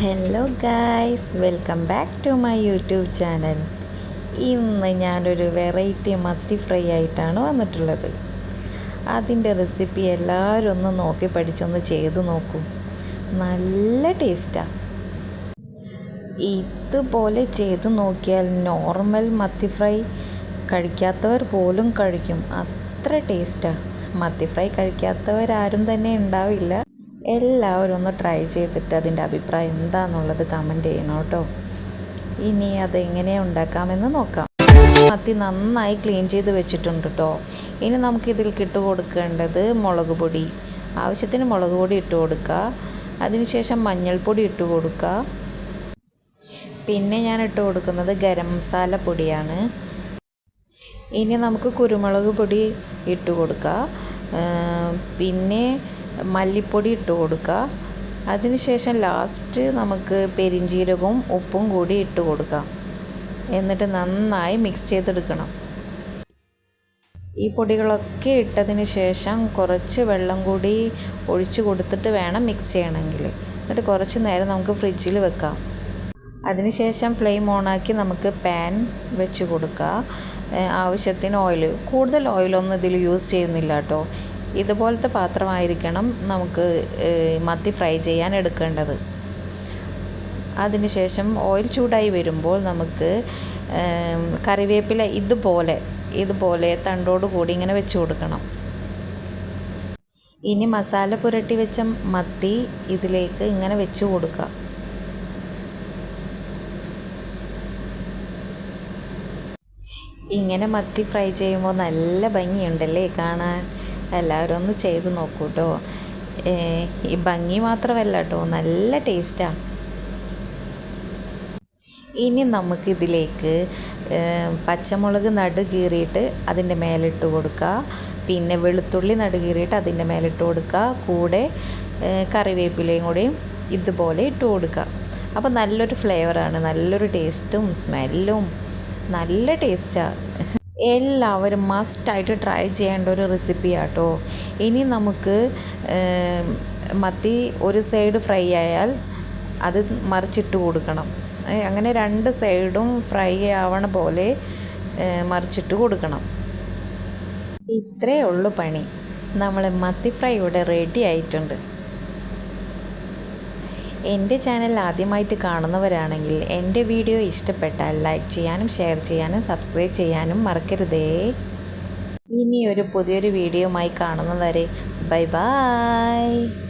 Hello guys welcome back to my YouTube channel ഇന്ന് ഞാനൊരു variety മത്തി ഫ്രൈ ആയിട്ടാണ് വന്നിട്ടുള്ളത്. അതിന്റെ റെസിപ്പി എല്ലാവരും ഒന്ന് നോക്കി പഠിച്ചൊന്ന് ചെയ്ത് നോക്കൂ. നല്ല ടേസ്റ്റാണ് ഇതുപോലെ ചെയ്ത് നോക്കിയാൽ നോർമൽ മത്തി ഫ്രൈ കഴിക്കാത്തവർ പോലും കഴിക്കും. അത്ര ടേസ്റ്റാണ് മത്തി ഫ്രൈ കഴിക്കാത്തവരാരും തന്നെ ഉണ്ടാവില്ല. എല്ലാവരും ഒന്ന് ട്രൈ ചെയ്തിട്ട് അതിന്റെ അഭിപ്രായം എന്താണെന്നുള്ളത് കമന്റ് ചെയ്യണം കേട്ടോ. ഇനി അത് എങ്ങനെ ഉണ്ടാക്കാമെന്ന് നോക്കാം. മത്തി നന്നായി ക്ലീൻ ചെയ്ത് വെച്ചിട്ടുണ്ട് കേട്ടോ. ഇനി നമുക്കിതിൽ കിട്ടു കൊടുക്കേണ്ടത് മുളക് പൊടി. ആവശ്യത്തിന് മുളക് പൊടി ഇട്ട് കൊടുക്കുക. അതിനുശേഷം മഞ്ഞൾപ്പൊടി ഇട്ട് കൊടുക്കുക. പിന്നെ ഞാൻ ഇട്ട് കൊടുക്കുന്നത് ഗരം മസാല പൊടിയാണ്. ഇനി നമുക്ക് കുരുമുളക് പൊടി ഇട്ട് കൊടുക്കുക. പിന്നെ മല്ലിപ്പൊടി ഇട്ട് കൊടുക്കുക. അതിനുശേഷം ലാസ്റ്റ് നമുക്ക് പെരിഞ്ചീരകവും ഉപ്പും കൂടി ഇട്ട് കൊടുക്കാം. എന്നിട്ട് നന്നായി മിക്സ് ചെയ്തെടുക്കണം. ഈ പൊടികളൊക്കെ ഇട്ടതിന് ശേഷം കുറച്ച് വെള്ളം കൂടി ഒഴിച്ച് കൊടുത്തിട്ട് വേണം മിക്സ് ചെയ്യണമെങ്കിൽ. എന്നിട്ട് കുറച്ച് നേരം നമുക്ക് ഫ്രിഡ്ജിൽ വെക്കാം. അതിനുശേഷം ഫ്ലെയിം ഓണാക്കി നമുക്ക് പാൻ വെച്ച് കൊടുക്കുക ആവശ്യത്തിന് ഓയിൽ കൂടുതൽ ഓയിലൊന്നും ഇതിൽ യൂസ് ചെയ്യുന്നില്ല കേട്ടോ. ഇതുപോലത്തെ പാത്രമായിരിക്കണം നമുക്ക് മത്തി ഫ്രൈ ചെയ്യാൻ എടുക്കേണ്ടത്. അതിനുശേഷം ഓയിൽ ചൂടായി വരുമ്പോൾ നമുക്ക് കറിവേപ്പില ഇതുപോലെ ഇതുപോലെ തണ്ടോട് കൂടി ഇങ്ങനെ വെച്ച് കൊടുക്കണം. ഇനി മസാല പുരട്ടി വെച്ച മത്തി ഇതിലേക്ക് ഇങ്ങനെ വെച്ച് കൊടുക്കുക. ഇങ്ങനെ മത്തി ഫ്രൈ ചെയ്യുമ്പോൾ നല്ല ഭംഗിയുണ്ടല്ലേ കാണാൻ? എല്ലാവരും ഒന്ന് ചെയ്ത് നോക്കൂ കേട്ടോ ഈ ഭംഗി മാത്രമല്ല കേട്ടോ നല്ല ടേസ്റ്റാണ് ഇനി നമുക്കിതിലേക്ക് പച്ചമുളക് നടു കീറിയിട്ട് അതിന്റെ മേലിട്ട് കൊടുക്കുക പിന്നെ വെളുത്തുള്ളി നടു കീറിയിട്ട് അതിന്റെ മേലിട്ട് കൊടുക്കുക കൂടെ കറിവേപ്പിലയും കൂടി ഇതുപോലെ ഇട്ട് കൊടുക്കുക അപ്പോൾ നല്ലൊരു ഫ്ലേവറാണ് നല്ലൊരു ടേസ്റ്റും സ്മെല്ലും നല്ല ടേസ്റ്റാണ് എല്ലാവരും മസ്റ്റായിട്ട് ട്രൈ ചെയ്യേണ്ട ഒരു റെസിപ്പി ആട്ടോ. ഇനി നമുക്ക് മത്തി ഒരു സൈഡ് ഫ്രൈ ആയാൽ അത് മറിച്ചിട്ട് കൊടുക്കണം. അങ്ങനെ രണ്ട് സൈഡും ഫ്രൈ ആവണ പോലെ മറിച്ചിട്ട് കൊടുക്കണം. ഇത്രയേ ഉള്ളൂ പണി. നമ്മൾ മത്തി ഫ്രൈ ഇവിടെ റെഡി ആയിട്ടുണ്ട്. എന്റെ ചാനൽ ആദ്യമായിട്ട് കാണുന്നവരാണെങ്കിൽ എന്റെ വീഡിയോ ഇഷ്ടപ്പെട്ടാൽ ലൈക്ക് ചെയ്യാനും ഷെയർ ചെയ്യാനും സബ്സ്ക്രൈബ് ചെയ്യാനും മറക്കരുതേ. ഇനി ഒരു പുതിയൊരു വീഡിയോയുമായി കാണുന്നവരെ. Bye bye.